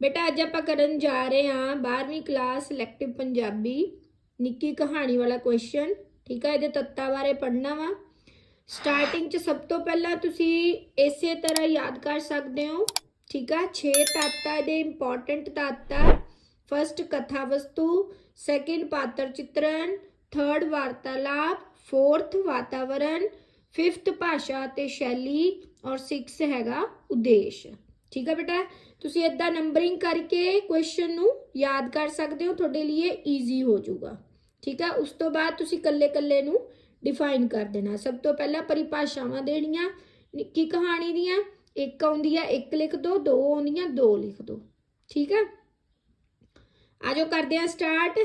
ਬੇਟਾ, ਅੱਜ ਆਪਾਂ ਕਰਨ ਜਾ ਰਹੇ ਹਾਂ 12ਵੀਂ ਕਲਾਸ ਸਿਲੈਕਟਿਵ ਪੰਜਾਬੀ। ਨਿੱਕੀ ਕਹਾਣੀ ਵਾਲਾ ਕੁਐਸਚਨ ਠੀਕ ਆ? ਇਹਦੇ ਤੱਤਾਂ ਬਾਰੇ ਪੜ੍ਹਨਾ ਵਾ। ਸਟਾਰਟਿੰਗ ਚ ਸਭ ਤੋਂ ਪਹਿਲਾਂ ਤੁਸੀਂ ਇਸੇ ਤਰ੍ਹਾਂ ਯਾਦ ਕਰ ਸਕਦੇ ਹੋ, ਠੀਕ ਆ? 6 ਤੱਤ ਆ ਇਹਦੇ ਇੰਪੋਰਟੈਂਟ ਤੱਤ। ਆ ਫਰਸਟ ਕਥਾ ਵਸਤੂ ਸੈਕਿੰਡ ਪਾਤਰ ਚਿੱਤਰਨ ਥਰਡ ਵਾਰਤਾਲਾਪ ਫੋਰਥ ਵਾਤਾਵਰਣ ਫਿਫਥ ਭਾਸ਼ਾ ਤੇ ਸ਼ੈਲੀ, ਔਰ 6 ਹੈਗਾ ਉਦੇਸ਼। ਠੀਕ ਆ ਬੇਟਾ? ਤੁਸੀਂ ਇਦਾਂ ਨੰਬਰਿੰਗ ਕਰਕੇ ਕੁਐਸਚਨ ਨੂੰ ਯਾਦ ਕਰ ਸਕਦੇ ਹੋ, ਤੁਹਾਡੇ ਲਈ ਈਜ਼ੀ ਹੋ ਜਾਊਗਾ। ਠੀਕ ਹੈ ਉਸ ਤੋਂ ਬਾਅਦ ਤੁਸੀਂ ਕੱਲੇ ਕੱਲੇ ਨੂੰ ਡਿਫਾਈਨ ਕਰ ਦੇਣਾ। ਸਭ ਤੋਂ ਪਹਿਲਾਂ ਪਰਿਭਾਸ਼ਾਵਾਂ ਦੇਣੀਆਂ, ਨਿੱਕੀ ਕਹਾਣੀ ਦੀਆਂ, ਇੱਕ ਆਉਂਦੀ ਹੈ ਇੱਕ ਲਿਖ ਦੋ ਦੋ ਆਉਂਦੀਆਂ, ਦੋ ਲਿਖ ਦੋ। ਠੀਕ ਹੈ ਆਜੋ ਕਰਦੇ ਆ ਸਟਾਰਟ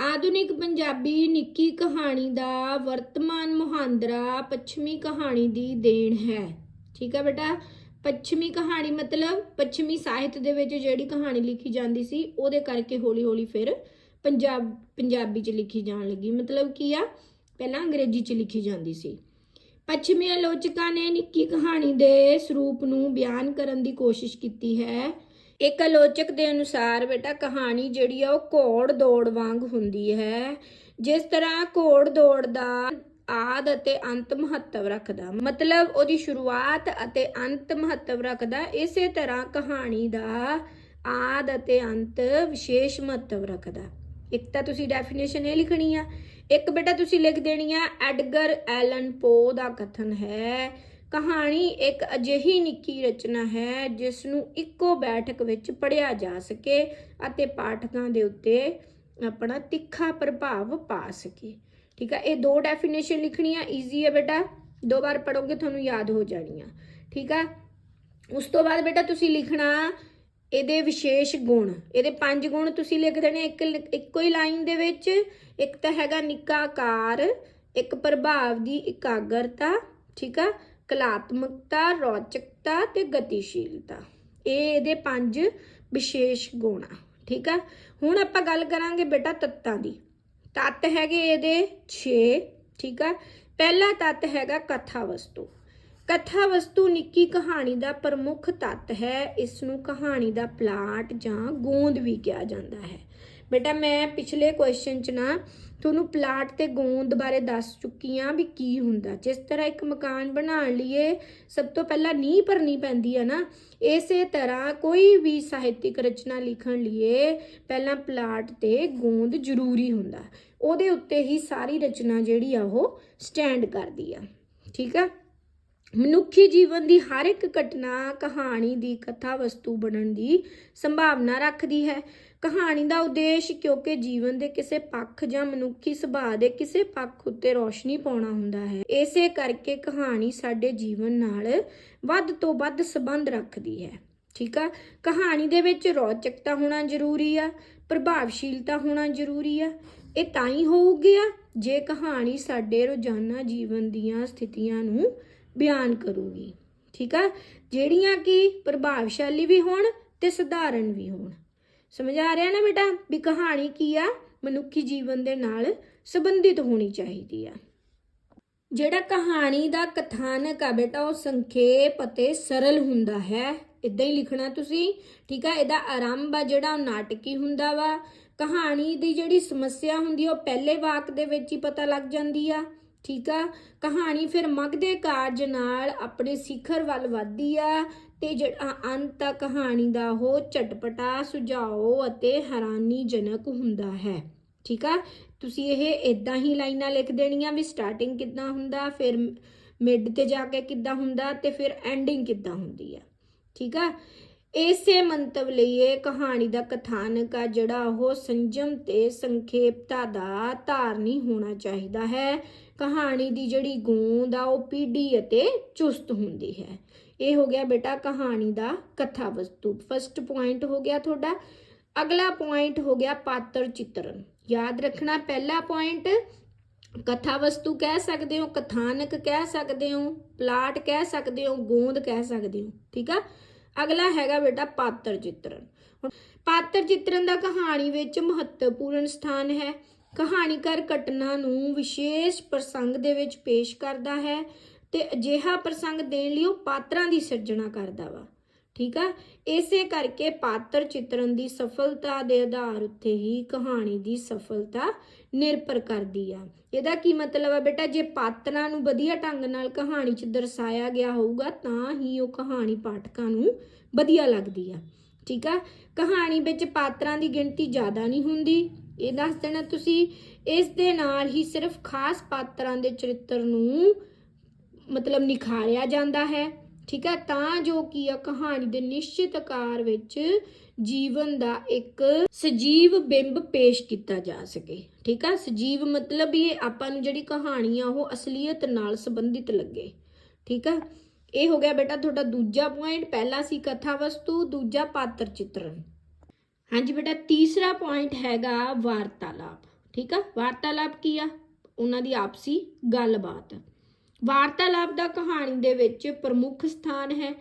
ਆਧੁਨਿਕ ਪੰਜਾਬੀ ਨਿੱਕੀ ਕਹਾਣੀ ਦਾ ਵਰਤਮਾਨ ਮੁਹਾਂਦਰਾ ਪੱਛਮੀ ਕਹਾਣੀ ਦੀ ਦੇਣ ਹੈ। ਠੀਕ ਹੈ ਬੇਟਾ? ਪੱਛਮੀ ਕਹਾਣੀ ਮਤਲਬ ਪੱਛਮੀ ਸਾਹਿਤ ਦੇ ਵਿੱਚ ਜਿਹੜੀ ਕਹਾਣੀ ਲਿਖੀ ਜਾਂਦੀ ਸੀ, ਉਹਦੇ ਕਰਕੇ ਹੌਲੀ-ਹੌਲੀ ਫਿਰ ਪੰਜਾਬ, ਪੰਜਾਬੀ 'ਚ ਲਿਖੀ ਜਾਣ ਲੱਗੀ। ਮਤਲਬ ਕੀ ਆ? ਪਹਿਲਾਂ ਅੰਗਰੇਜ਼ੀ 'ਚ ਲਿਖੀ ਜਾਂਦੀ ਸੀ। ਪੱਛਮੀ ਆਲੋਚਕਾਂ ਨੇ ਨਿੱਕੀ ਕਹਾਣੀ ਦੇ ਸਰੂਪ ਨੂੰ ਬਿਆਨ ਕਰਨ ਦੀ ਕੋਸ਼ਿਸ਼ ਕੀਤੀ ਹੈ। ਇੱਕ ਆਲੋਚਕ ਦੇ ਅਨੁਸਾਰ ਬੇਟਾ, ਕਹਾਣੀ ਜਿਹੜੀ ਆ, ਉਹ ਘੋੜ ਦੌੜ ਵਾਂਗ ਹੁੰਦੀ ਹੈ। ਜਿਸ ਤਰ੍ਹਾਂ ਘੋੜ ਦੌੜ ਦਾ ਆਦ ਅਤੇ ਅੰਤ ਮਹੱਤਵ ਰੱਖਦਾ। ਮਤਲਬ ਉਹਦੀ ਸ਼ੁਰੂਆਤ ਅਤੇ ਅੰਤ ਮਹੱਤਵ ਰੱਖਦਾ। ਇਸੇ ਤਰ੍ਹਾਂ ਕਹਾਣੀ ਦਾ ਆਦ ਅਤੇ ਅੰਤ ਵਿਸ਼ੇਸ਼ ਮਹੱਤਵ ਰੱਖਦਾ। ਇੱਕ ਤਾਂ ਤੁਸੀਂ ਡੈਫੀਨੇਸ਼ਨ ਇਹ ਲਿਖਣੀ ਆ। ਇੱਕ ਬੇਟਾ ਤੁਸੀਂ ਲਿਖ ਦੇਣੀ ਆ, ਐਡਗਰ ਐਲਨ ਪੋ ਦਾ ਕਥਨ ਹੈ। ਕਹਾਣੀ ਇੱਕ ਅਜਿਹੀ ਨਿੱਕੀ ਰਚਨਾ ਹੈ ਜਿਸ ਨੂੰ ਇੱਕੋ ਬੈਠਕ ਵਿੱਚ ਪੜ੍ਹਿਆ ਜਾ ਸਕੇ ਅਤੇ ਪਾਠਕਾਂ ਦੇ ਉੱਤੇ ਆਪਣਾ ਤਿੱਖਾ ਪ੍ਰਭਾਵ ਪਾ ਸਕੇ। ਠੀਕ ਆ? ਇਹ ਦੋ ਡੈਫੀਨੇਸ਼ਨ ਲਿਖਣੀਆਂ ਈਜ਼ੀ ਹੈ ਬੇਟਾ। ਦੋ ਵਾਰ ਪੜੋਗੇ ਤੁਹਾਨੂੰ ਯਾਦ ਹੋ ਜਾਣੀਆਂ। ਠੀਕ ਆ? ਉਸ ਤੋਂ ਬਾਅਦ ਬੇਟਾ ਤੁਸੀਂ ਲਿਖਣਾ ਇਹਦੇ ਵਿਸ਼ੇਸ਼ ਗੁਣ। ਇਹਦੇ ਪੰਜ ਗੁਣ ਤੁਸੀਂ ਲਿਖ ਦੇਣੇ। ਇੱਕ ਇੱਕੋ ਹੀ ਲਾਈਨ ਦੇ ਵਿੱਚ ਇੱਕ ਤਾਂ ਹੈਗਾ ਨਿੱਕਾ ਆਕਾਰ ਇੱਕ ਪ੍ਰਭਾਵ ਦੀ ਇਕਾਗਰਤਾ, ਠੀਕ ਆ? ਕਲਾਤਮਕਤਾ, ਰੌਚਕਤਾ ਤੇ ਗਤੀਸ਼ੀਲਤਾ। ਇਹ ਇਹਦੇ ਪੰਜ ਵਿਸ਼ੇਸ਼ ਗੁਣ ਆ। ਠੀਕ ਆ? ਹੁਣ ਆਪਾਂ ਗੱਲ ਕਰਾਂਗੇ ਬੇਟਾ ਤੱਤਾਂ ਦੀ। ਤੱਤ ਹੈਗੇ ਇਹਦੇ 6 ਠੀਕ ਆ। ਪਹਿਲਾ ਤੱਤ ਹੈਗਾ ਕਥਾ ਵਸਤੂ। ਕਥਾ ਵਸਤੂ ਨਿੱਕੀ ਕਹਾਣੀ ਦਾ ਪ੍ਰਮੁੱਖ ਤੱਤ ਹੈ। ਇਸ ਨੂੰ ਕਹਾਣੀ ਦਾ ਪਲਾਟ ਜਾਂ ਗੋਂਦ ਵੀ ਕਿਹਾ ਜਾਂਦਾ ਹੈ। ਬੇਟਾ, ਮੈਂ ਪਿਛਲੇ ਕੁਐਸਚਨ 'ਚ ਨਾ ਤੁਹਾਨੂੰ ਪਲਾਟ ਤੇ ਗੋਂਦ ਬਾਰੇ ਦੱਸ ਚੁੱਕੀ ਆ ਵੀ ਕੀ ਹੁੰਦਾ। ਜਿਸ ਤਰ੍ਹਾਂ ਇੱਕ ਮਕਾਨ ਬਣਾਉਣ ਲਈਏ, ਸਭ ਤੋਂ ਪਹਿਲਾਂ ਨੀਂਹ ਭਰਨੀ ਪੈਂਦੀ ਹੈ ਨਾ। ਇਸੇ ਤਰ੍ਹਾਂ ਕੋਈ ਵੀ ਸਾਹਿਤਿਕ ਰਚਨਾ ਲਿਖਣ ਲਈਏ, ਪਹਿਲਾਂ ਪਲਾਟ ਤੇ ਗੋਂਦ ਜ਼ਰੂਰੀ ਹੁੰਦਾ। ਉਹਦੇ ਉੱਤੇ ਹੀ ਸਾਰੀ ਰਚਨਾ ਜਿਹੜੀ ਆ ਉਹ ਸਟੈਂਡ ਕਰਦੀ ਆ। ਠੀਕ ਆ? ਮਨੁੱਖੀ ਜੀਵਨ ਦੀ ਹਰ ਇੱਕ ਘਟਨਾ ਕਹਾਣੀ ਦੀ ਕਥਾ ਵਸਤੂ ਬਣਨ ਦੀ ਸੰਭਾਵਨਾ ਰੱਖਦੀ ਹੈ। ਕਹਾਣੀ ਦਾ ਉਦੇਸ਼ ਕਿਉਂਕਿ ਜੀਵਨ ਦੇ ਕਿਸੇ ਪੱਖ ਜਾਂ ਮਨੁੱਖੀ ਸੁਭਾਅ ਦੇ ਕਿਸੇ ਪੱਖ ਉੱਤੇ ਰੋਸ਼ਨੀ ਪਾਉਣਾ ਹੁੰਦਾ ਹੈ। ਇਸੇ ਕਰਕੇ ਕਹਾਣੀ ਸਾਡੇ ਜੀਵਨ ਨਾਲ ਵੱਧ ਤੋਂ ਵੱਧ ਸੰਬੰਧ ਰੱਖਦੀ ਹੈ। ਠੀਕ ਆ? ਕਹਾਣੀ ਦੇ ਵਿੱਚ ਰੌਚਕਤਾ ਹੋਣਾ ਜ਼ਰੂਰੀ ਆ, ਪ੍ਰਭਾਵਸ਼ੀਲਤਾ ਹੋਣਾ ਜ਼ਰੂਰੀ ਆ। ਇਹ ਤਾਂ ਹੀ ਹੋਊਗੀ ਆ, ਜੇ ਕਹਾਣੀ ਸਾਡੇ ਰੋਜ਼ਾਨਾ ਜੀਵਨ ਦੀਆਂ ਸਥਿਤੀਆਂ ਨੂੰ ਬਿਆਨ ਕਰੂਗੀ, ਠੀਕ ਆ? ਜਿਹੜੀਆਂ ਕਿ ਪ੍ਰਭਾਵਸ਼ਾਲੀ ਵੀ ਹੋਣ ਤੇ ਸਧਾਰਨ ਵੀ ਹੋਣ। ਸਮਝ ਆ ਰਿਹਾ ਨਾ ਬੇਟਾ? ਵੀ ਕਹਾਣੀ ਕੀ ਆ? ਮਨੁੱਖੀ ਜੀਵਨ ਦੇ ਨਾਲ ਸੰਬੰਧਿਤ ਹੋਣੀ ਚਾਹੀਦੀ ਆ। ਜਿਹੜਾ ਕਹਾਣੀ ਦਾ ਕਥਾਨਕ ਆ ਬੇਟਾ, ਉਹ ਸੰਖੇਪ ਅਤੇ ਸਰਲ ਹੁੰਦਾ ਹੈ। ਇਦਾਂ ਹੀ ਲਿਖਣਾ ਤੁਸੀਂ, ਠੀਕ ਆ? ਇਹਦਾ ਆਰੰਭ ਆ ਜਿਹੜਾ ਉਹ ਨਾਟਕੀ ਹੁੰਦਾ ਵਾ। ਕਹਾਣੀ ਦੀ ਜਿਹੜੀ ਸਮੱਸਿਆ ਹੁੰਦੀ ਆ, ਉਹ ਪਹਿਲੇ ਵਾਕ ਦੇ ਵਿੱਚ ਹੀ ਪਤਾ ਲੱਗ ਜਾਂਦੀ ਆ। ਠੀਕ ਆ? ਕਹਾਣੀ ਫਿਰ ਮਗਦੇ ਕਾਰਜ ਨਾਲ ਆਪਣੇ ਸਿਖਰ ਵੱਲ ਵਧਦੀ ਆ ਤੇ ਜਿਹੜਾ ਅੰਤ ਆ ਕਹਾਣੀ ਦਾ ਉਹ ਚਟਪਟਾ, ਸੁਝਾਓ ਅਤੇ ਹੈਰਾਨੀਜਨਕ ਹੁੰਦਾ ਹੈ। ਠੀਕ ਆ? ਤੁਸੀਂ ਇਹ ਇਦਾਂ ਹੀ ਲਾਈਨਾਂ ਲਿਖ ਦੇਣੀਆਂ ਵੀ ਸਟਾਰਟਿੰਗ ਕਿੱਦਾਂ ਹੁੰਦਾ, ਫਿਰ ਮਿਡ ਤੇ ਜਾ ਕੇ ਕਿੱਦਾਂ ਹੁੰਦਾ ਤੇ ਫਿਰ ਐਂਡਿੰਗ ਕਿੱਦਾਂ ਹੁੰਦੀ ਆ। ਠੀਕ ਆ? ਇਸੇ ਮੰਤਵ ਲਈ ਇਹ ਕਹਾਣੀ ਦਾ ਕਥਾਨਕ ਆ, ਜਿਹੜਾ ਉਹ ਸੰਜਮ ਤੇ ਸੰਖੇਪਤਾ ਦਾ ਧਾਰਨੀ ਹੋਣਾ ਚਾਹੀਦਾ ਹੈ। ਕਹਾਣੀ ਦੀ ਜਿਹੜੀ ਗੂੰਦ ਆ, ਉਹ ਪੀੜੀ ਅਤੇ ਚੁਸਤ ਹੁੰਦੀ ਹੈ। ਇਹ ਹੋ ਗਿਆ ਬੇਟਾ ਕਹਾਣੀ ਦਾ ਕਥਾ ਵਸਤੂ ਫਸਟ ਪੁਆਇੰਟ ਹੋ ਗਿਆ ਤੁਹਾਡਾ। ਅਗਲਾ ਪੁਆਇੰਟ ਹੋ ਗਿਆ ਪਾਤਰ ਚਿੱਤਰਨ। ਯਾਦ ਰੱਖਣਾ ਪਹਿਲਾ ਪੁਆਇੰਟ ਕਥਾ ਵਸਤੂ ਕਹਿ ਸਕਦੇ ਹੋ, ਕਥਾਨਕ ਕਹਿ ਸਕਦੇ ਹੋ, ਪਲਾਟ ਕਹਿ ਸਕਦੇ ਹੋ, ਗੋਂਦ ਕਹਿ ਸਕਦੇ ਹੋ। ਠੀਕ ਆ? ਅਗਲਾ ਹੈਗਾ ਬੇਟਾ ਪਾਤਰ ਚਿੱਤਰਨ। ਹੁਣ ਪਾਤਰ ਚਿੱਤਰਨ ਦਾ ਕਹਾਣੀ ਵਿੱਚ ਮਹੱਤਵਪੂਰਨ ਸਥਾਨ ਹੈ। ਕਹਾਣੀਕਾਰ ਘਟਨਾ ਨੂੰ ਵਿਸ਼ੇਸ਼ ਪ੍ਰਸੰਗ ਦੇ ਵਿੱਚ ਪੇਸ਼ ਕਰਦਾ ਹੈ ਤੇ ਅਜਿਹਾ ਪ੍ਰਸੰਗ ਦੇਣ ਲਈ ਉਹ ਪਾਤਰਾਂ ਦੀ ਸਿਰਜਣਾ ਕਰਦਾ ਵਾ। ਠੀਕ ਆ? ਇਸੇ ਕਰਕੇ ਪਾਤਰ ਚਿੱਤਰਨ ਦੀ ਸਫਲਤਾ ਦੇ ਆਧਾਰ ਉੱਤੇ ਹੀ ਕਹਾਣੀ ਦੀ ਸਫਲਤਾ ਨਿਰਭਰ ਕਰਦੀ ਆ। ਇਹਦਾ ਕੀ ਮਤਲਬ ਆ ਬੇਟਾ? ਜੇ ਪਾਤਰਾਂ ਨੂੰ ਵਧੀਆ ਢੰਗ ਨਾਲ ਕਹਾਣੀ 'ਚ ਦਰਸਾਇਆ ਗਿਆ ਹੋਊਗਾ, ਤਾਂ ਹੀ ਉਹ ਕਹਾਣੀ ਪਾਠਕਾਂ ਨੂੰ ਵਧੀਆ ਲੱਗਦੀ ਆ। ਠੀਕ ਆ? ਕਹਾਣੀ ਵਿੱਚ ਪਾਤਰਾਂ ਦੀ ਗਿਣਤੀ ਜ਼ਿਆਦਾ ਨਹੀਂ ਹੁੰਦੀ। ਇਹ ਦੱਸ ਦੇਣਾ ਤੁਸੀਂ, ਇਸ ਦੇ ਨਾਲ ਹੀ ਸਿਰਫ ਖਾਸ ਪਾਤਰਾਂ ਦੇ ਚਰਿੱਤਰ ਨੂੰ ਮਤਲਬ ਨਿਖਾਰਿਆ ਜਾਂਦਾ ਹੈ। ਠੀਕ ਹੈ ਤਾਂ ਜੋ ਕੀ ਆ ਕਹਾਣੀ ਦੇ ਨਿਸ਼ਚਿਤ ਆਕਾਰ ਵਿੱਚ ਜੀਵਨ ਦਾ ਇੱਕ ਸਜੀਵ ਬਿੰਬ ਪੇਸ਼ ਕੀਤਾ ਜਾ ਸਕੇ। ਠੀਕ ਆ? ਸਜੀਵ ਮਤਲਬ ਇਹ ਆਪਾਂ ਨੂੰ ਜਿਹੜੀ ਕਹਾਣੀ ਆ ਉਹ ਅਸਲੀਅਤ ਨਾਲ ਸੰਬੰਧਿਤ ਲੱਗੇ। ਠੀਕ ਆ? ਇਹ ਹੋ ਗਿਆ ਬੇਟਾ ਤੁਹਾਡਾ ਦੂਜਾ ਪੁਆਇੰਟ ਪਹਿਲਾ ਸੀ ਕਥਾ ਵਸਤੂ ਦੂਜਾ ਪਾਤਰ ਚਿੱਤਰਣ ਹਾਂਜੀ ਬੇਟਾ, ਤੀਸਰਾ ਪੁਆਇੰਟ ਹੈਗਾ ਵਾਰਤਾਲਾਪ। ਠੀਕ ਆ? ਵਾਰਤਾਲਾਪ ਕੀ ਆ? ਉਹਨਾਂ ਦੀ ਆਪਸੀ ਗੱਲਬਾਤ। ਵਾਰਤਾਲਾਪ ਦਾ ਕਹਾਣੀ ਦੇ ਵਿੱਚ ਪ੍ਰਮੁੱਖ ਸਥਾਨ ਹੈ,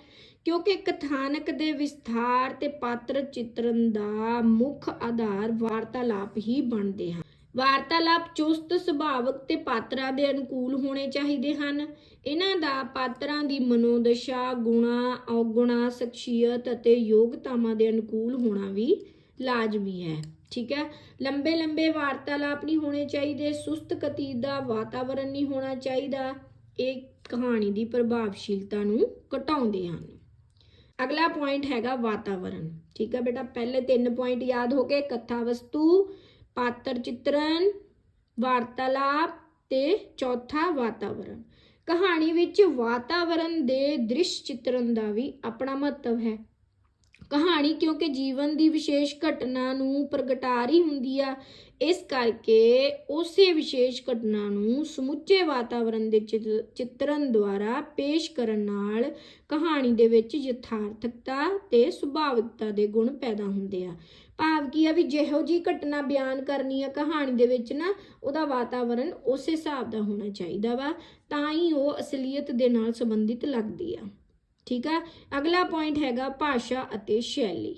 ਕਿਉਂਕਿ ਕਥਾਨਕ ਦੇ ਵਿਸਥਾਰ ਤੇ ਪਾਤਰ ਚਿੱਤਰਨ ਦਾ ਮੁੱਖ ਆਧਾਰ ਵਾਰਤਾਲਾਪ ਹੀ ਬਣਦੇ ਹਨ। ਵਾਰਤਾਲਾਪ ਚੁਸਤ ਸੁਭਾਵਕ ਤੇ ਪਾਤਰਾਂ ਦੇ ਅਨੁਕੂਲ ਹੋਣੇ ਚਾਹੀਦੇ ਹਨ। ਇਹਨਾਂ ਦਾ ਪਾਤਰਾਂ ਦੀ ਮਨੋਦਸ਼ਾ, ਗੁਣਾ, ਔਗੁਣਾ, ਸ਼ਖਸੀਅਤ ਅਤੇ ਯੋਗਤਾਵਾਂ ਦੇ ਅਨੁਕੂਲ ਹੋਣਾ ਵੀ ਲਾਜ਼ਮੀ ਹੈ। ਠੀਕ ਹੈ? ਲੰਬੇ ਲੰਬੇ ਵਾਰਤਾਲਾਪ ਨਹੀਂ ਹੋਣੇ ਚਾਹੀਦੇ ਸੁਸਤ ਗਤੀ ਦਾ ਵਾਤਾਵਰਣ ਨਹੀਂ ਹੋਣਾ ਚਾਹੀਦਾ। ਇਹ ਕਹਾਣੀ ਦੀ ਪ੍ਰਭਾਵਸ਼ੀਲਤਾ ਨੂੰ ਘਟਾਉਂਦੇ ਹਨ। ਅਗਲਾ ਪੁਆਇੰਟ ਹੈਗਾ ਵਾਤਾਵਰਣ ਠੀਕ ਹੈ ਬੇਟਾ, ਪਹਿਲੇ ਤਿੰਨ ਪੁਆਇੰਟ ਯਾਦ ਹੋ ਗਏ। ਕਥਾ ਵਸਤੂ, ਪਾਤਰ ਚਿੱਤਰਣ ਵਾਰਤਾਲਾਪ ਤੇ ਚੌਥਾ ਵਾਤਾਵਰਣ ਕਹਾਣੀ ਵਿੱਚ ਵਾਤਾਵਰਣ ਦੇ ਦ੍ਰਿਸ਼ ਚਿੱਤਰਨ ਦਾ ਵੀ ਆਪਣਾ ਮਹੱਤਵ ਹੈ। ਕਹਾਣੀ, ਕਿਉਂਕਿ ਜੀਵਨ ਦੀ ਵਿਸ਼ੇਸ਼ ਘਟਨਾ ਨੂੰ ਪ੍ਰਗਟਾ ਰਹੀ ਹੁੰਦੀ ਆ। ਇਸ ਕਰਕੇ ਉਸੇ ਵਿਸ਼ੇਸ਼ ਘਟਨਾ ਨੂੰ ਸਮੁੱਚੇ ਵਾਤਾਵਰਣ ਦੇ ਚਿਤ- ਚਿੱਤਰਨ ਦੁਆਰਾ ਪੇਸ਼ ਕਰਨ ਨਾਲ ਕਹਾਣੀ ਦੇ ਵਿੱਚ ਯਥਾਰਥਕਤਾ ਤੇ ਸੁਭਾਵਿਕਤਾ ਦੇ ਗੁਣ ਪੈਦਾ ਹੁੰਦੇ ਆ। ਭਾਵ ਕੀ ਆ ਵੀ ਜਿਹੋ ਜੀ ਘਟਨਾ ਬਿਆਨ ਕਰਨੀ ਆ ਕਹਾਣੀ ਦੇ ਵਿੱਚ ਨਾ, ਉਹਦਾ ਵਾਤਾਵਰਣ ਉਸੇ ਹਿਸਾਬ ਦਾ ਹੋਣਾ ਚਾਹੀਦਾ ਵਾ, ਤਾਂ ਹੀ ਉਹ ਅਸਲੀਅਤ ਦੇ ਨਾਲ ਸੰਬੰਧਿਤ ਲੱਗਦੀ ਆ। ਠੀਕ ਆ? ਅਗਲਾ ਪੁਆਇੰਟ ਹੈਗਾ ਭਾਸ਼ਾ ਅਤੇ ਸ਼ੈਲੀ।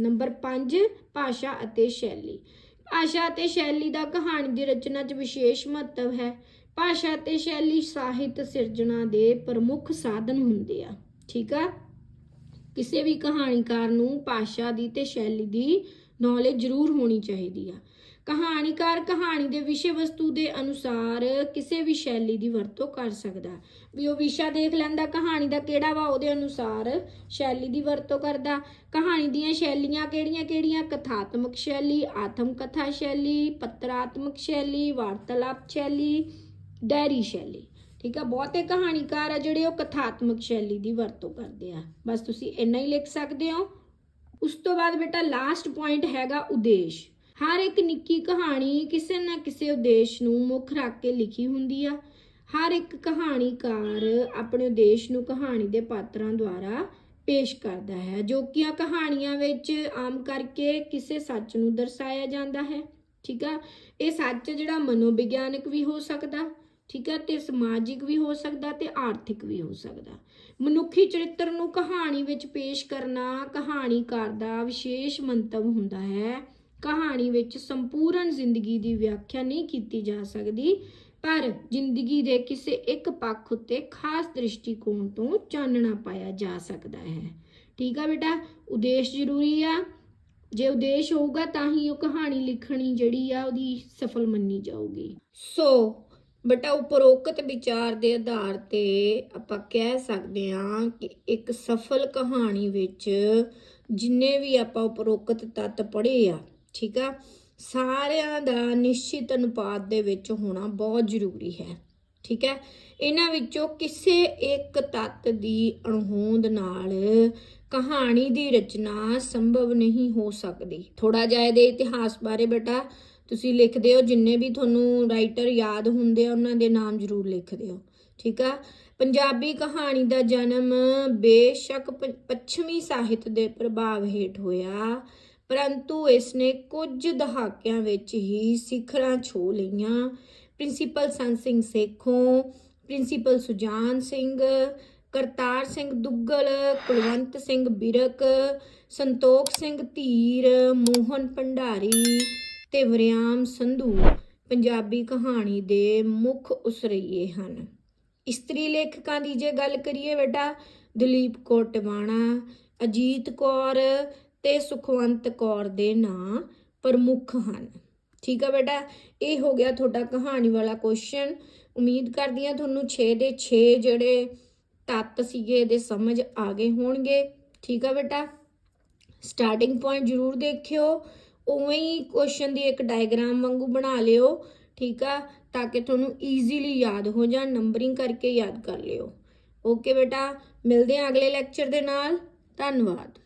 ਨੰਬਰ 5 ਭਾਸ਼ਾ ਅਤੇ ਸ਼ੈਲੀ। ਭਾਸ਼ਾ ਅਤੇ ਸ਼ੈਲੀ ਦਾ ਕਹਾਣੀ ਦੀ ਰਚਨਾ 'ਚ ਵਿਸ਼ੇਸ਼ ਮਹੱਤਵ ਹੈ। ਭਾਸ਼ਾ ਅਤੇ ਸ਼ੈਲੀ ਸਾਹਿਤ ਸਿਰਜਣਾ ਦੇ ਪ੍ਰਮੁੱਖ ਸਾਧਨ ਹੁੰਦੇ ਆ। ਠੀਕ ਆ? ਕਿਸੇ ਵੀ ਕਹਾਣੀਕਾਰ ਨੂੰ ਭਾਸ਼ਾ ਦੀ ਤੇ ਸ਼ੈਲੀ ਦੀ ਨੌਲੇਜ ਜ਼ਰੂਰ ਹੋਣੀ ਚਾਹੀਦੀ ਆ। ਕਹਾਣੀਕਾਰ ਕਹਾਣੀ ਦੇ ਵਿਸ਼ੇ ਵਸਤੂ ਦੇ ਅਨੁਸਾਰ ਕਿਸੇ ਵੀ ਸ਼ੈਲੀ ਦੀ ਵਰਤੋਂ ਕਰ ਸਕਦਾ ਵੀ ਉਹ ਵਿਸ਼ਾ ਦੇਖ ਲੈਂਦਾ, ਕਹਾਣੀ ਦਾ ਕਿਹੜਾ ਵਾ ਉਹਦੇ ਅਨੁਸਾਰ ਸ਼ੈਲੀ ਦੀ ਵਰਤੋਂ ਕਰਦਾ। ਕਹਾਣੀ ਦੀਆਂ ਸ਼ੈਲੀਆਂ ਕਿਹੜੀਆਂ-ਕਿਹੜੀਆਂ ਕਥਾਤਮਕ ਸ਼ੈਲੀ ਆਤਮ ਕਥਾ ਸ਼ੈਲੀ, ਪੱਤਰਾਤਮਕ ਸ਼ੈਲੀ, ਵਾਰਤਾਲਾਪ ਸ਼ੈਲੀ, ਡਾਇਰੀ ਸ਼ੈਲੀ। ਠੀਕ ਆ, ਬਹੁਤੇ ਕਹਾਣੀਕਾਰ ਆ ਜਿਹੜੇ ਉਹ ਕਥਾਤਮਕ ਸ਼ੈਲੀ ਦੀ ਵਰਤੋਂ ਕਰਦੇ ਆ। ਬਸ ਤੁਸੀਂ ਇੰਨਾ ਹੀ ਲਿਖ ਸਕਦੇ ਹੋ। ਉਸ ਤੋਂ ਬਾਅਦ ਬੇਟਾ ਲਾਸਟ ਪੁਆਇੰਟ ਹੈਗਾ ਉਦੇਸ਼। ਹਰ ਇੱਕ ਨਿੱਕੀ ਕਹਾਣੀ ਕਿਸੇ ਨਾ ਕਿਸੇ ਉਦੇਸ਼ ਨੂੰ ਮੁੱਖ ਰੱਖ ਕੇ ਲਿਖੀ ਹੁੰਦੀ ਆ। ਹਰ ਇੱਕ ਕਹਾਣੀਕਾਰ ਆਪਣੇ ਉਦੇਸ਼ ਨੂੰ ਕਹਾਣੀ ਦੇ ਪਾਤਰਾਂ ਦੁਆਰਾ ਪੇਸ਼ ਕਰਦਾ ਹੈ, ਜੋ ਕਿ ਆ ਕਹਾਣੀਆਂ ਵਿੱਚ ਆਮ ਕਰਕੇ ਕਿਸੇ ਸੱਚ ਨੂੰ ਦਰਸਾਇਆ ਜਾਂਦਾ ਹੈ। ਠੀਕ ਆ? ਇਹ ਸੱਚ ਜਿਹੜਾ ਮਨੋਵਿਗਿਆਨਕ ਵੀ ਹੋ ਸਕਦਾ ਠੀਕ ਹੈ, ਤੇ ਸਮਾਜਿਕ ਵੀ ਹੋ ਸਕਦਾ ਤੇ ਆਰਥਿਕ ਵੀ ਹੋ ਸਕਦਾ। ਮਨੁੱਖੀ ਚਰਿੱਤਰ ਨੂੰ ਕਹਾਣੀ ਵਿੱਚ ਪੇਸ਼ ਕਰਨਾ ਕਹਾਣੀਕਾਰ ਦਾ ਵਿਸ਼ੇਸ਼ ਮੰਤਵ ਹੁੰਦਾ ਹੈ। ਕਹਾਣੀ ਵਿੱਚ ਸੰਪੂਰਨ ਜ਼ਿੰਦਗੀ ਦੀ ਵਿਆਖਿਆ ਨਹੀਂ ਕੀਤੀ ਜਾ ਸਕਦੀ, ਪਰ ਜ਼ਿੰਦਗੀ ਦੇ ਕਿਸੇ ਇੱਕ ਪੱਖ ਉੱਤੇ ਖਾਸ ਦ੍ਰਿਸ਼ਟੀਕੋਣ ਤੋਂ ਚਾਨਣਾ ਪਾਇਆ ਜਾ ਸਕਦਾ ਹੈ। ਠੀਕ ਆ ਬੇਟਾ, ਉਦੇਸ਼ ਜ਼ਰੂਰੀ ਆ। ਜੇ ਉਦੇਸ਼ ਹੋਊਗਾ ਤਾਂ ਹੀ ਉਹ ਕਹਾਣੀ ਲਿਖਣੀ ਜਿਹੜੀ ਆ ਉਹਦੀ ਸਫਲ ਮੰਨੀ ਜਾਊਗੀ। ਸੋ ਬੇਟਾ ਉਪਰੋਕਤ ਵਿਚਾਰ ਦੇ ਆਧਾਰ ਤੇ ਆਪਾਂ ਕਹਿ ਸਕਦੇ ਹਾਂ ਕਿ ਇੱਕ ਸਫਲ ਕਹਾਣੀ ਵਿੱਚ ਜਿੰਨੇ ਵੀ ਆਪਾਂ ਉਪਰੋਕਤ ਤੱਤ ਪੜ੍ਹੇ ਆ, ਠੀਕ ਆ, ਸਾਰਿਆਂ ਦਾ ਨਿਸ਼ਚਿਤ ਅਨੁਪਾਤ ਦੇ ਵਿੱਚ ਹੋਣਾ ਬਹੁਤ ਜ਼ਰੂਰੀ ਹੈ, ਠੀਕ ਹੈ। ਇਹਨਾਂ ਵਿੱਚੋਂ ਕਿਸੇ ਇੱਕ ਤੱਤ ਦੀ ਅਣਹੋਂਦ ਨਾਲ ਕਹਾਣੀ ਦੀ ਰਚਨਾ ਸੰਭਵ ਨਹੀਂ ਹੋ ਸਕਦੀ। ਥੋੜਾ ਜਿਹਾ ਇਹਦੇ ਇਤਿਹਾਸ ਬਾਰੇ ਬੇਟਾ ਤੁਸੀਂ ਲਿਖਦੇ ਹੋ, ਜਿੰਨੇ ਵੀ ਤੁਹਾਨੂੰ ਰਾਈਟਰ ਯਾਦ ਹੁੰਦੇ ਆ, ਉਹਨਾਂ ਦੇ ਨਾਮ ਜ਼ਰੂਰ ਲਿਖ ਦਿਓ ਠੀਕ ਆ? ਪੰਜਾਬੀ ਕਹਾਣੀ ਦਾ ਜਨਮ ਬੇਸ਼ੱਕ ਪੱਛਮੀ ਸਾਹਿਤ ਦੇ ਪ੍ਰਭਾਵ ਹੇਠ ਹੋਇਆ, ਪਰੰਤੂ ਇਸ ਨੇ ਕੁਝ ਦਹਾਕਿਆਂ ਵਿੱਚ ਹੀ ਸਿਖਰਾਂ ਛੋ ਲਈਆਂ। ਪ੍ਰਿੰਸੀਪਲ ਸੰਤ ਸਿੰਘ ਸੇਖੋਂ, ਪ੍ਰਿੰਸੀਪਲ ਸੁਜਾਨ ਸਿੰਘ, ਕਰਤਾਰ ਸਿੰਘ ਦੁੱਗਲ, ਕੁਲਵੰਤ ਸਿੰਘ ਬਿਰਕ, ਸੰਤੋਖ ਸਿੰਘ ਧੀਰ, ਮੋਹਨ ਭੰਡਾਰੀ ਤੇ ਵਰਿਆਮ ਸੰਧੂ ਪੰਜਾਬੀ ਕਹਾਣੀ ਦੇ ਮੁੱਖ ਉਸਰਈਏ ਹਨ। ਇਸਤਰੀ ਲੇਖਕਾਂ ਦੀ ਜੇ ਗੱਲ ਕਰੀਏ ਬੇਟਾ, ਦਲੀਪ ਕੌਰ ਟਿਵਾਣਾ ਅਜੀਤ ਕੌਰ ਤੇ ਸੁਖਵੰਤ ਕੌਰ ਦੇ ਨਾਂ ਪ੍ਰਮੁੱਖ ਹਨ। ਠੀਕ ਆ ਬੇਟਾ, ਇਹ ਹੋ ਗਿਆ ਤੁਹਾਡਾ ਕਹਾਣੀ ਵਾਲਾ ਕੁਐਸਚਨ ਉਮੀਦ ਕਰਦੀ ਹਾਂ ਤੁਹਾਨੂੰ 6 ਦੇ 6 ਜਿਹੜੇ ਤੱਤ ਸੀਗੇ ਇਹਦੇ ਸਮਝ ਆ ਗਏ ਹੋਣਗੇ। ਠੀਕ ਆ ਬੇਟਾ ਸਟਾਰਟਿੰਗ ਪੁਆਇੰਟ ਜ਼ਰੂਰ ਦੇਖਿਓ। ਉਵੇਂ ਹੀ ਕੁਐਸਚਨ ਦੀ ਇੱਕ ਡਾਇਗਰਾਮ ਵਾਂਗੂ ਬਣਾ ਲਿਓ, ਠੀਕ ਆ? ਤਾਂ ਕਿ ਤੁਹਾਨੂੰ ਈਜ਼ੀਲੀ ਯਾਦ ਹੋ ਜਾਣ ਨੰਬਰਿੰਗ ਕਰਕੇ ਯਾਦ ਕਰ ਲਿਓ। ਓਕੇ ਬੇਟਾ, ਮਿਲਦੇ ਹਾਂ ਅਗਲੇ ਲੈਕਚਰ ਦੇ ਨਾਲ। ਧੰਨਵਾਦ।